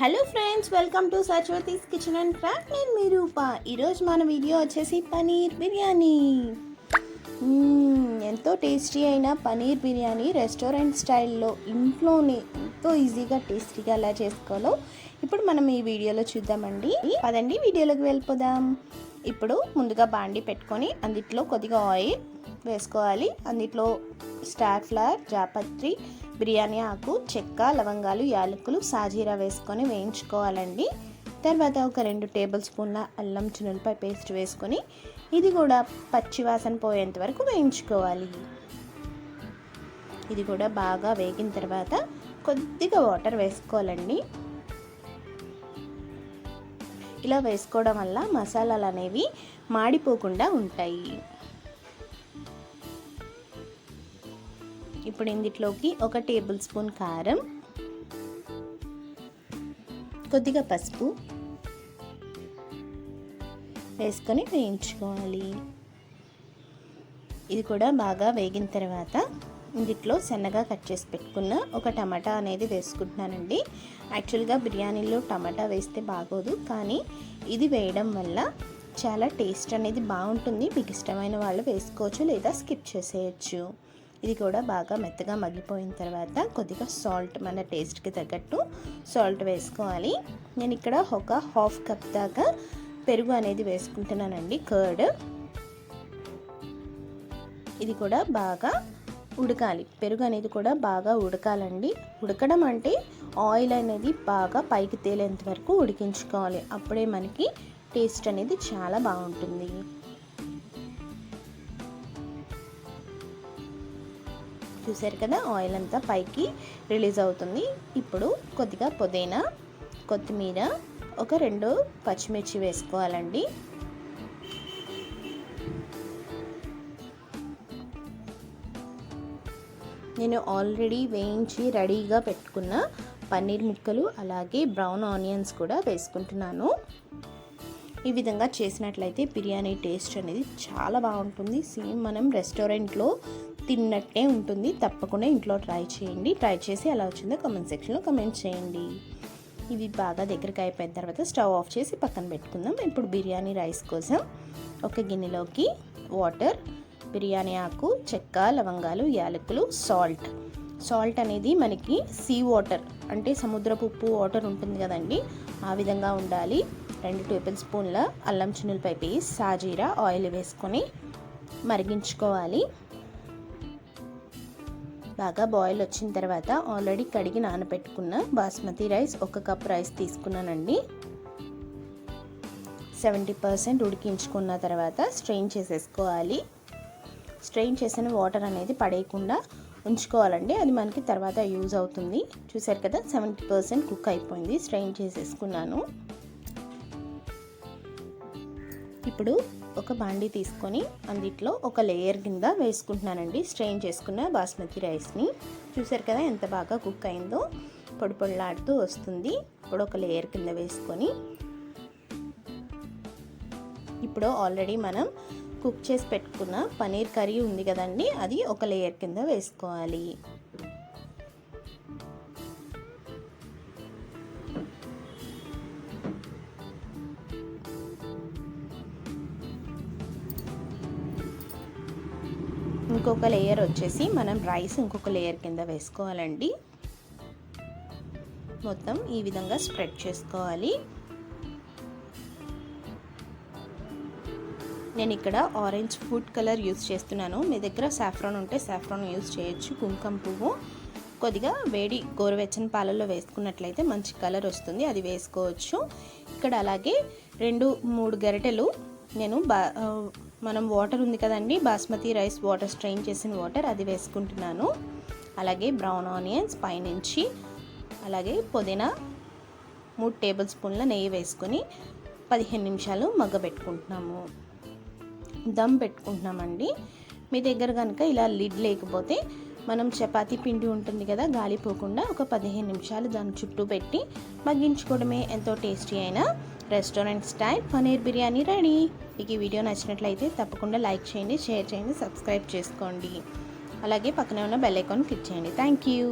Hello friends welcome to సచ్వతీస్ kitchen and craft నేను మీ రూప. ఈరోజు మన వీడియో వచ్చేసి పనీర్ బిర్యానీ. ఎంతో టేస్టీ అయిన పనీర్ బిర్యానీ రెస్టారెంట్ స్టైల్లో ఇంట్లోనే ఎంతో ఈజీగా టేస్టీగా ఎలా చేసుకోవాలో ఇప్పుడు మనం ఈ వీడియోలో చూద్దామండి. పదండి వీడియోలోకి వెళ్ళిపోదాం. ఇప్పుడు ముందుగా బాండి పెట్టుకొని అందుట్లో కొద్దిగా ఆయిల్ వేసుకోవాలి. అందుట్లో స్టార్ ఫ్లవర్ జాపత్రి బిర్యానీ ఆకు చెక్క లవంగాలు యాలకులు సాజీరా వేసుకొని వేయించుకోవాలండి. తర్వాత ఒక రెండు టేబుల్ స్పూన్ల అల్లం చిన్నులపై పేస్ట్ వేసుకొని ఇది కూడా పచ్చివాసన పోయేంత వరకు వేయించుకోవాలి. ఇది కూడా బాగా వేగిన తర్వాత కొద్దిగా వాటర్ వేసుకోవాలండి. ఇలా వేసుకోవడం వల్ల మసాలాలు అనేవి మాడిపోకుండా ఉంటాయి. ఇప్పుడు ఇందులోకి ఒక టేబుల్ స్పూన్ కారం కొద్దిగా పసుపు వేసుకొని వేయించుకోవాలి. ఇది కూడా బాగా వేగిన తర్వాత ఇందులో సన్నగా కట్ చేసి పెట్టుకున్న ఒక టమాటా అనేది వేసుకుంటున్నానండి. యాక్చువల్గా బిర్యానీలో టమాటా వేస్తే బాగోదు కానీ ఇది వేయడం వల్ల చాలా టేస్ట్ అనేది బాగుంటుంది. మీకు ఇష్టమైన వాళ్ళు వేసుకోవచ్చు లేదా స్కిప్ చేసేయచ్చు. ఇది కూడా బాగా మెత్తగా మగ్గిపోయిన తర్వాత కొద్దిగా సాల్ట్ మన టేస్ట్కి తగ్గట్టు సాల్ట్ వేసుకోవాలి. నేను ఇక్కడ ఒక హాఫ్ కప్ దాకా పెరుగు అనేది వేసుకుంటున్నానండి కర్డ్. ఇది కూడా బాగా ఉడకాలి. పెరుగు అనేది కూడా బాగా ఉడకాలండి. ఉడకడం అంటే ఆయిల్ అనేది బాగా పైకి తేలేంత వరకు ఉడికించుకోవాలి. అప్పుడే మనకి టేస్ట్ అనేది చాలా బాగుంటుంది. చూసారు కదా ఆయిల్ అంతా పైకి రిలీజ్ అవుతుంది. ఇప్పుడు కొద్దిగా పుదీనా కొత్తిమీర ఒక రెండు పచ్చిమిర్చి వేసుకోవాలండి. నేను ఆల్రెడీ వేయించి రెడీగా పెట్టుకున్న పన్నీర్ ముక్కలు అలాగే బ్రౌన్ ఆనియన్స్ కూడా వేసుకుంటున్నాను. ఈ విధంగా చేసినట్లయితే బిర్యానీ టేస్ట్ అనేది చాలా బాగుంటుంది. సేమ్ మనం రెస్టారెంట్లో తిన్నట్టే ఉంటుంది. తప్పకుండా ఇంట్లో ట్రై చేయండి. ట్రై చేసి ఎలా వచ్చిందో కామెంట్ సెక్షన్లో కమెంట్ చేయండి. ఇవి బాగా దగ్గరికి అయిపోయిన తర్వాత స్టవ్ ఆఫ్ చేసి పక్కన పెట్టుకుందాం. ఇప్పుడు బిర్యానీ రైస్ కోసం ఒక గిన్నెలోకి వాటర్ బిర్యానీ ఆకు చెక్క లవంగాలు యాలకులు సాల్ట్. సాల్ట్ అనేది మనకి సీ వాటర్ అంటే సముద్రపు ఉప్పు వాటర్ ఉంటుంది కదండి. ఆ విధంగా ఉండాలి. రెండు టేబుల్ స్పూన్ల అల్లం చిన్నులపై పేస్ట్ సాజీరా ఆయిల్ వేసుకొని మరిగించుకోవాలి. బాగా బాయిల్ వచ్చిన తర్వాత ఆల్రెడీ కడిగి నానబెట్టుకున్న బాస్మతి రైస్ ఒక కప్ రైస్ తీసుకున్నానండి. సెవెంటీ పర్సెంట్ ఉడికించుకున్న తర్వాత స్ట్రెయిన్ చేసేసుకోవాలి. స్ట్రెయిన్ చేసిన వాటర్ అనేది పడేయకుండా ఉంచుకోవాలండి. అది మనకి తర్వాత యూజ్ అవుతుంది. చూసారు కదా సెవెంటీ పర్సెంట్ కుక్ అయిపోయింది. స్ట్రెయిన్ చేసేసుకున్నాను. ఇప్పుడు ఒక బాండి తీసుకొని అందుట్లో ఒక లేయర్ కింద వేసుకుంటున్నానండి. స్ట్రెయిన్ చేసుకున్న బాస్మతి రైస్ని చూసారు కదా ఎంత బాగా కుక్ అయిందో? పొడి పొడిలాడుతూ వస్తుంది. ఇప్పుడు ఒక లేయర్ కింద వేసుకొని ఇప్పుడు ఆల్రెడీ మనం కుక్ చేసి పెట్టుకున్న పనీర్ కర్రీ ఉంది కదండి అది ఒక లేయర్ కింద వేసుకోవాలి. ఇంకొక లేయర్ వచ్చేసి మనం రైస్ ఇంకొక లేయర్ కింద వేసుకోవాలండి. మొత్తం ఈ విధంగా స్ప్రెడ్ చేసుకోవాలి. నేను ఇక్కడ ఆరెంజ్ ఫుడ్ కలర్ యూస్ చేస్తున్నాను. మీ దగ్గర సాఫ్రాన్ ఉంటే సాఫ్రాన్ యూస్ చేయొచ్చు. కుంకుమ పువ్వు కొద్దిగా వేడి గోరువెచ్చని పాలల్లో వేసుకున్నట్లయితే మంచి కలర్ వస్తుంది. అది వేసుకోవచ్చు. ఇక్కడ అలాగే రెండు మూడు గరిటెలు నేను బా మనం వాటర్ ఉంది కదండి బాస్మతి రైస్ వాటర్ స్ట్రెయిన్ చేసిన వాటర్ అది వేసుకుంటున్నాను. అలాగే బ్రౌన్ ఆనియన్స్ పైనుంచి అలాగే పుదీనా మూడు టేబుల్ స్పూన్ల నెయ్యి వేసుకొని పదిహేను నిమిషాలు మగ్గబెట్టుకుంటున్నాము. దమ్ పెట్టుకుంటున్నామండి. మీ దగ్గర కనుక ఇలా లిడ్ లేకపోతే మనం చపాతీ పిండి ఉంటుంది కదా గాలిపోకుండా ఒక పదిహేను నిమిషాలు దాని చుట్టూ పెట్టి మగ్గించుకోవడమే ఎంతో టేస్టీ అయిన restaurant style. Paneer biryani ready. మీకు ఈ వీడియో నచ్చినట్లయితే తప్పకుండా లైక్ చేయండి షేర్ చేయండి సబ్స్క్రైబ్ చేసుకోండి. అలాగే పక్కనే ఉన్న బెల్ ఐకాన్ క్లిక్ చేయండి. Thank you.